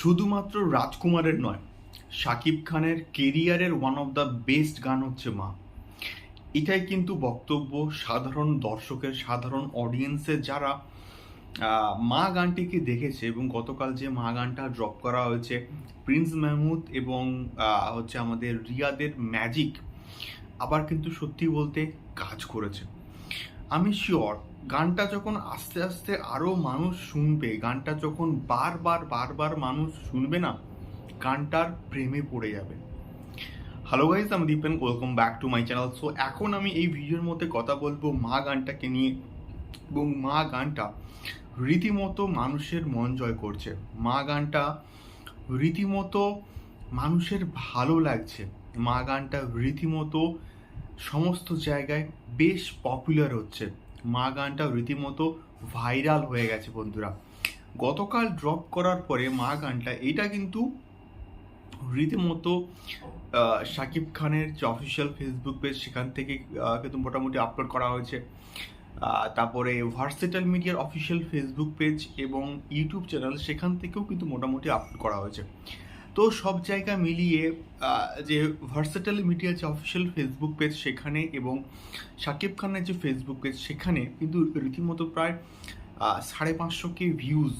শুধুমাত্র রাজকুমারের নয়, শাকিব খানের কেরিয়ারের ওয়ান অফ দ্য বেস্ট গান হচ্ছে মা। এটাই কিন্তু বক্তব্য সাধারণ দর্শকের, সাধারণ অডিয়েন্সের যারা মা গানটিকে দেখেছে এবং গতকাল যে মা গানটা ড্রপ করা হয়েছে প্রিন্স মাহমুদ এবং হচ্ছে আমাদের রিয়াদের ম্যাজিক আবার কিন্তু সত্যি বলতে কাজ করেছে। আমি শিওর গানটা যখন আস্তে আস্তে আরও মানুষ শুনবে, গানটা যখন বারবার বারবার মানুষ শুনবে না, গানটার প্রেমে পড়ে যাবে। হ্যালো গাইজ আমি Dipen welcome back to my channel so এখন আমি এই ভিডিওর মধ্যে কথা বলব মা গানটাকে নিয়ে এবং মা গানটা রীতিমতো মানুষের মন জয় করছে। মা গানটা রীতিমতো মানুষের ভালো লাগছে। মা গানটা রীতিমতো সমস্ত জায়গায় বেশ পপুলার হচ্ছে। মা গানটা রীতিমতো ভাইরাল হয়ে গেছে বন্ধুরা। গতকাল ড্রপ করার পরে মা গানটা, এটা কিন্তু রীতিমতো শাকিব খানের যে অফিসিয়াল ফেসবুক পেজ সেখান থেকে কিন্তু মোটামুটি আপলোড করা হয়েছে। তারপরে ভার্সেটাল মিডিয়ার অফিসিয়াল ফেসবুক পেজ এবং ইউটিউব চ্যানেল সেখান থেকেও কিন্তু মোটামুটি আপলোড করা হয়েছে। তো সব জায়গা মিলিয়ে যে ভার্সেটাল মিডিয়ার যে অফিসিয়াল ফেসবুক পেজ সেখানে এবং শাকিব খানের যে ফেসবুক পেজ সেখানে কিন্তু রীতিমতো প্রায় সাড়ে পাঁচশো কে ভিউজ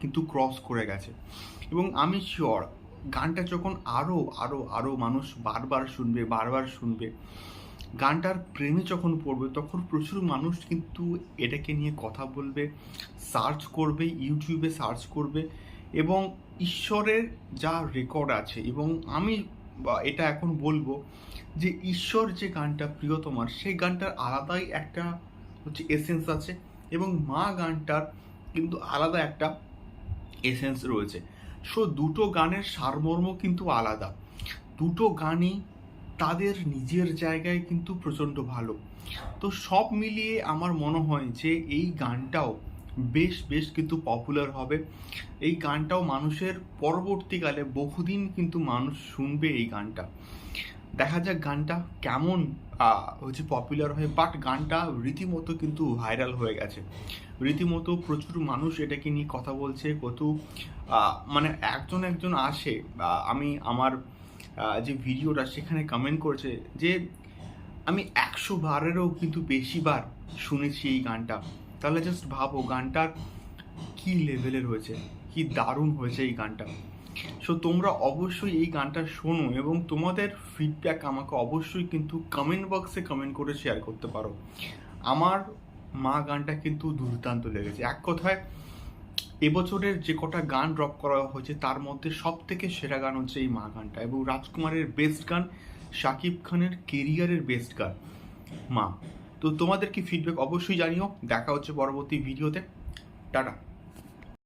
কিন্তু ক্রস করে গেছে। এবং আমি শিওর গানটা যখন আরও আরও আরও মানুষ বারবার শুনবে বারবার শুনবে, গানটার প্রেমে যখন পড়বে তখন প্রচুর মানুষ কিন্তু এটাকে নিয়ে কথা বলবে সার্চ করবে ইউটিউবে সার্চ করবে এবং ঈশ্বরের যা রেকর্ড আছে, এবং আমি এটা এখন বলব যে ঈশ্বর যে গানটা প্রিয় তোমার সেই গানটার আলাদাই একটা হচ্ছে এসেন্স আছে এবং মা গানটার কিন্তু আলাদা একটা এসেন্স রয়েছে। সো দুটো গানের সারমর্ম কিন্তু আলাদা। দুটো গানই তাদের নিজের জায়গায় কিন্তু প্রচণ্ড ভালো। তো সব মিলিয়ে আমার মনে হয় যে এই গানটাও বেশ বেশ কিন্তু পপুলার হবে। এই গানটাও মানুষের পরবর্তীকালে বহুদিন কিন্তু মানুষ শুনবে এই গানটা। দেখা যাক গানটা কেমন হচ্ছে পপুলার হয় বাট গানটা রীতিমতো কিন্তু ভাইরাল হয়ে গেছে। রীতিমতো প্রচুর মানুষ এটাকে নিয়ে কথা বলছে, কত মানে একজন একজন আসে আমি আমার যে ভিডিওটা সেখানে কমেন্ট করেছে যে, আমি একশো বারেরও কিন্তু বেশি বার শুনেছি এই গানটা। তাহলে জাস্ট ভাবো গানটার কি লেভেলের হয়েছে? কি দারুণ হয়েছে এই গানটা? সো তোমরা অবশ্যই এই গানটা শোনো এবং তোমাদের ফিডব্যাক আমাকে অবশ্যই কিন্তু কমেন্ট বক্সে কমেন্ট করে শেয়ার করতে পারো। আমার মা গানটা কিন্তু দুর্দান্ত লেগেছে। এক কথায়, এবছরের যে কটা গান ড্রপ করা হয়েছে, তার মধ্যে সব থেকে সেরা গান হচ্ছে এই মা গানটা এবং রাজকুমারের বেস্ট গান শাকিব খানের কেরিয়ারের বেস্ট গান। মা তো তোমাদের কি ফিডব্যাক অবশ্যই জানিও। দেখা হচ্ছে পরবর্তী ভিডিওতে টাটা।